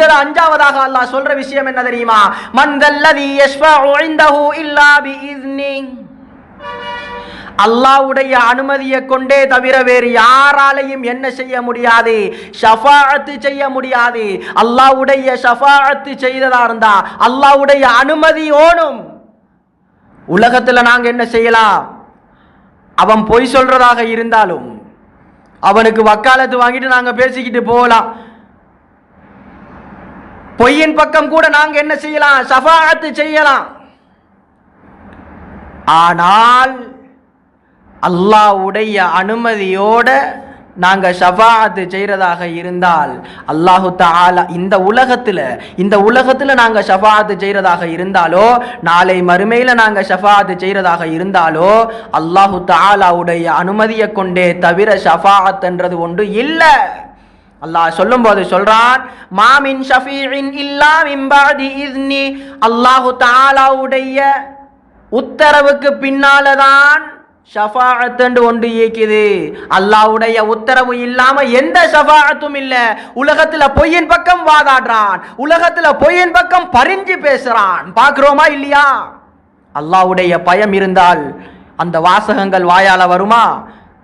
அடுத்தது அஞ்சாவதாக அல்லாஹ் சொல்ற விஷயம் என்ன தெரியுமா? மந்தல்லதி யஷ்ஃபஉ இன்தஹு இல்லா பிஇذنி அல்லாவுடைய அனுமதியை கொண்டே தவிர வேறு யாராலையும் என்ன செய்ய முடியாது? ஷஃபாத்து செய்ய முடியாது. அல்லாஹ்வுடைய ஷஃபாத்து செய்ததா இருந்தா அல்லாஹ்வுடைய அனுமதி ஓணும். உலகத்துல நாங்க என்ன செய்யலாம்? அவன் பொய் சொல்றதாக இருந்தாலும் அவனுக்கு வக்காலத்து வாங்கிட்டு நாங்க பேசிக்கிட்டு போகலாம். பொய்யின் பக்கம் கூட நாங்க என்ன செய்யலாம்? ஷஃபாஅத்து செய்யலாம். ஆனால் அல்லாஹ்வுடைய அனுமதியோட நாங்க ஷஃபாஅத்து செய்யறதாக இருந்தால் அல்லாஹு தாலா இந்த உலகத்துல இந்த உலகத்துல நாங்க ஷஃபாஅத்து செய்யறதாக இருந்தாலோ நாளை மறுமையில நாங்க ஷஃபாஅத்து செய்யறதாக இருந்தாலோ அல்லாஹு தாலாவுடைய அனுமதியை கொண்டே தவிர ஷஃபாஅத்ன்றது ஒன்று இல்லை. அல்லாஹ் சொல்லும்போது சொல்றான் மாமின் ஷஃபீஇன் இல்லா மிம்பாதி இஸ்னி. அல்லாஹு தாலாவுடைய உத்தரவுக்கு பின்னாலதான் ஷஃபாஅத்துன்னு ஒன்று இயக்குது. அல்லாவுடைய உத்தரவு இல்லாம எந்த ஷஃபாஅத்தும் இல்ல. உலகத்துல பொய்யின் பக்கம் வாதாடுறான். உலகத்துல பொய்யின் பக்கம் பறிஞ்சு பேசுறான். பாக்குறோமா இல்லையா? அல்லாவுடைய பயம் இருந்தால் அந்த வாசகங்கள் வாயால வருமா?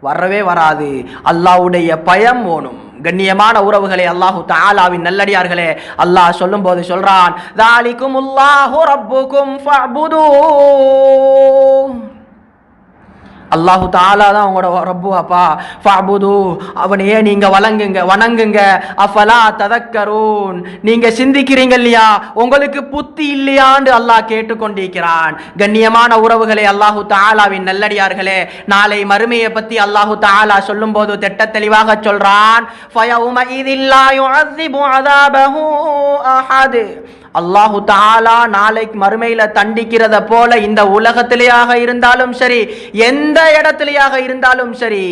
வரவே வராது. அல்லாஹ்வுடைய பயம் ஓணும். கண்ணியமான உறவுகளே அல்லாஹு தாலாவின் நல்லடியார்களே அல்லாஹ் சொல்லும்போது சொல்றான் தாலிக்கும் உல்லாஹு ரப்புக்கும் அல்லாஹு தாலா தான் உங்களோட ரப்பு அப்பா ஃபஅபுது அவனையே நீங்க வணங்குங்க வணங்குங்க. அஃபலா ததக்கரூன். நீங்க சிந்திக்கிறீங்க இல்லையா? உங்களுக்கு புத்தி இல்லையான்னு அல்லாஹ் கேட்டுக்கொண்டிருக்கிறான். கண்ணியமான உறவுகளே அல்லாஹு தாலாவின் நல்லடியார்களே நாளை மறுமையை பத்தி அல்லாஹு தாலா சொல்லும்போது திட்ட தெளிவாக சொல்றான். அல்லாஹு தாலா நாளைக்கு மறுமையில தண்டிக்கிறத போல இந்த உலகத்திலேயாக இருந்தாலும் சரி எந்த இடத்திலேயாக இருந்தாலும் சரி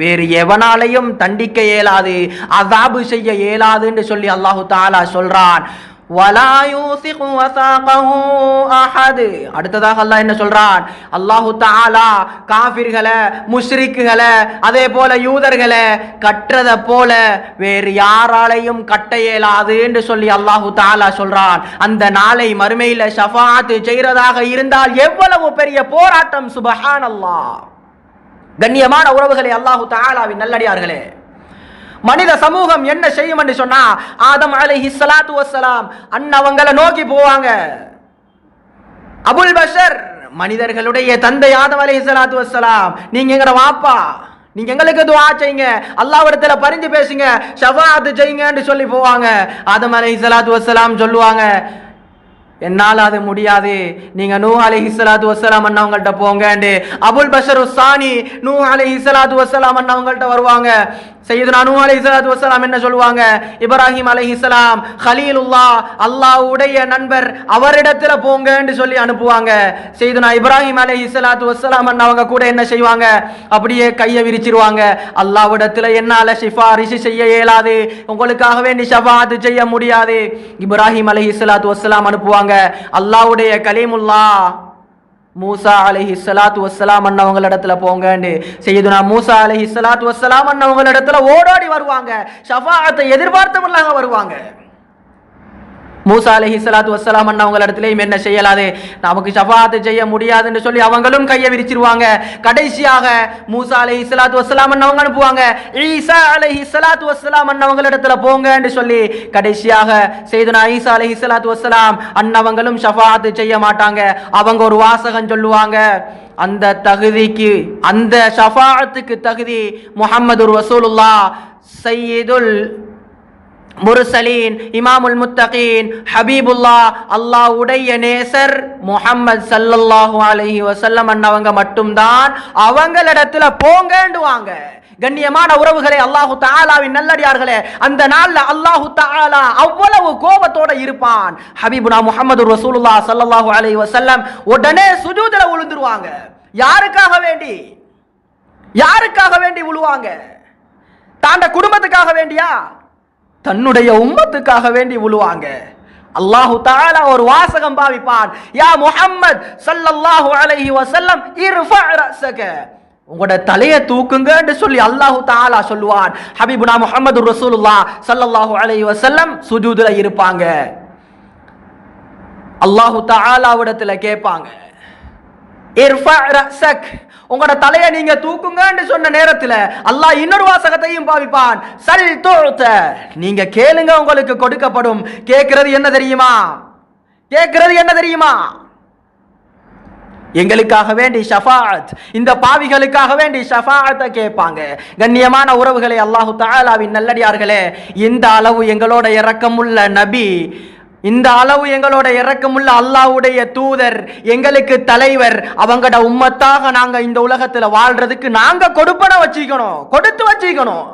வேறு எவனாலையும் தண்டிக்க இயலாது அதாபு செய்ய இயலாதுன்னு சொல்லி அல்லாஹு தாலா சொல்றான். அடுத்ததாக அல்லாஹ் என்ன சொல்றான்? அல்லாஹு தாலா காபிர்களை முஷ்ரிக்குகளை அதே போல யூதர்களை கற்றத போல வேறு யாராலையும் கட்ட இயலாதுன்னு சொல்லி அல்லாஹு தாலா சொல்றான். அந்த நாளை மறுமையில ஷஃபாஅத் செய்யறதாக இருந்தால் எவ்வளவு பெரிய போராட்டம்? சுபஹான் அல்லாஹ் கண்ணியமான உறவுகளே அல்லாஹு தாலாவின் நல்லடியார்களே. மனித சமூகம் என்ன செய்யும் என்று சொன்னா ஆதம் அலைஹி சலாத்து வசலாம் அண்ணவங்களை நோக்கி போவாங்க. அபுல் பஷர் மனிதர்களுடைய தந்தை ஆதம் அலை சலாத்து வஸ்ஸலாம் நீங்க எங்கட வாப்பா? நீங்க எங்களுக்கு துஆ செய்யுங்க. அல்லாவிடத்துல பரிந்து பேசுங்க. ஷஃபாஅத் செய்யுங்கன்னு சொல்லி போவாங்க. ஆதம் அலை சலாத்து வசலாம் சொல்லுவாங்க என்னால் அது முடியாது. நீங்க நூ அலைஹி ஸலாத்து வஸ்ஸலாம் அண்ணவங்கள்ட்ட போங்கண்டு அபுல் பஷர் உஸ்ஸானி நூ அலைஹி வசலாம் அண்ணா அண்ணவங்கள்ட்ட வருவாங்க. சையதுனா நூ அலைஹி ஸலாத்து வஸ்ஸலாம் என்ன சொல்லுவாங்க? இப்ராஹிம் அலை இஸ்லாம் ஹலீலுல்லா அல்லாஹ்வுடைய நண்பர் அவரிடத்துல போங்கன்னு சொல்லி அனுப்புவாங்க. சையதுனா இப்ராஹிம் அலை ஸலாத்து வசலாம் அவங்க கூட என்ன செய்வாங்க? அப்படியே கையை விரிச்சிருவாங்க. அல்லாவிடத்துல என்னால சிஃபாரிசு செய்ய இயலாது. உங்களுக்காக வேண்டி ஷஃபாத் செய்ய முடியாது. இப்ராஹிம் அலை இஸ்லாத்து வசலாம் அனுப்புவாங்க. அல்லாஹ்வுடைய கலீமுல்லா மூசா அலஹி ஸலாத்து வசலாம் அண்ணவங்களிடத்துல போங்கன்னு செய்யுதுனா மூசா அலஹி ஸலாத்து வசலாம் அண்ணவங்களிடத்துல ஓடோடி வருவாங்க. ஷஃபாத்தை எதிர்பார்த்தவர்களாக வருவாங்க. மூசா அலஹி சலாத்து வசலாம் அண்ணவங்க இடத்துலையும் என்ன செய்யலாது? நமக்கு ஷஃபாத்து செய்ய முடியாதுன்னு சொல்லி அவங்களும் கையை விரிச்சிருவாங்க. கடைசியாக மூசா அலஹி சலாத்து வசலாம் அண்ணவங்க அனுப்புவாங்க. ஈசா அலஹி சலாத்து வசலாம் அண்ணவங்க இடத்துல போங்கன்னு சொல்லி கடைசியாக செய்துனா ஈசா அலஹி சலாத்து வஸ்ஸலாம் அண்ணவங்களும் ஷஃபாத் செய்ய மாட்டாங்க. அவங்க ஒரு வாசகம் சொல்லுவாங்க. அந்த தகுதிக்கு அந்த ஷஃபாத்துக்கு தகுதி முகமது ரசூலுல்லா சையீதுல் முருசலீன் இமாமுல் முத்தகீன் ஹபீபுல்லா அல்லாஹ்வுடைய நேசர் முஹம்மது சல்லல்லாஹு அலஹி வசல்லம் அண்ணவங்க மட்டும்தான் அவங்களிடத்துல போங்கண்டுவாங்க. கண்ணியமான உறவுகளே அல்லாஹு தாலாவின் நல்லடியார்களே அந்த நாள்ல அல்லாஹு தாலா அவ்வளவு கோபத்தோட இருப்பான். ஹபீபுனா முகமது ரசூலுல்லாஹ் ஸல்லல்லாஹு அலைஹி வசல்லம் உடனே சுஜூதுல விழுந்துருவாங்க யாருக்காக வேண்டி? யாருக்காக வேண்டி விழுவாங்க தாண்ட குடும்பத்துக்காக வேண்டியா? தன்னுடைய உம்மத்துக்காக வேண்டி உழுவாங்க. அல்லாஹு தாலா ஒரு வாசகம் பாவிப்பான். யா முஹம்மத் சல்லல்லாஹு அலைஹி வசல்லம் இர்ஃபா ரஸக உங்களோட தலையை தூக்குங்கன்னு சொல்லி அல்லாஹு தாலா சொல்லுவான். ஹபீபுனா முஹம்மது ரசூலுல்லா சல்லல்லாஹு அலைஹி வசல்லம் சுஜூதுல இருப்பாங்க. அல்லாஹு தாலாவிடத்துல கேட்பாங்க. உங்களோட தலையை நீங்க தூக்குங்கன்னு சொன்ன நேரத்தில் அல்லாஹ் இன்னொரு வாசகத்தையும் பாவிப்பான். சல் தோழ்த்த நீங்க கேளுங்க உங்களுக்கு கொடுக்கப்படும். கேட்கிறது என்ன தெரியுமா? கேட்கிறது என்ன தெரியுமா? எங்களுக்காக வேண்டி ஷஃபாத் இந்த பாவிகளுக்காக வேண்டி ஷஃபாத்தை கேட்பாங்க. கண்ணியமான உறவுகளை அல்லாஹு தாலாவின் நல்லடியார்களே இந்த அளவு எங்களோட இறக்கமுள்ள நபி இந்த அளவு எங்களோட இறக்கமுள்ள அல்லாவுடைய தூதர் எங்களுக்கு தலைவர் அவங்கட உம்மத்தாக நாங்க இந்த உலகத்துல வாழ்றதுக்கு நாங்க கொடுப்பன வச்சுக்கணும் கொடுத்து வச்சுக்கணும்.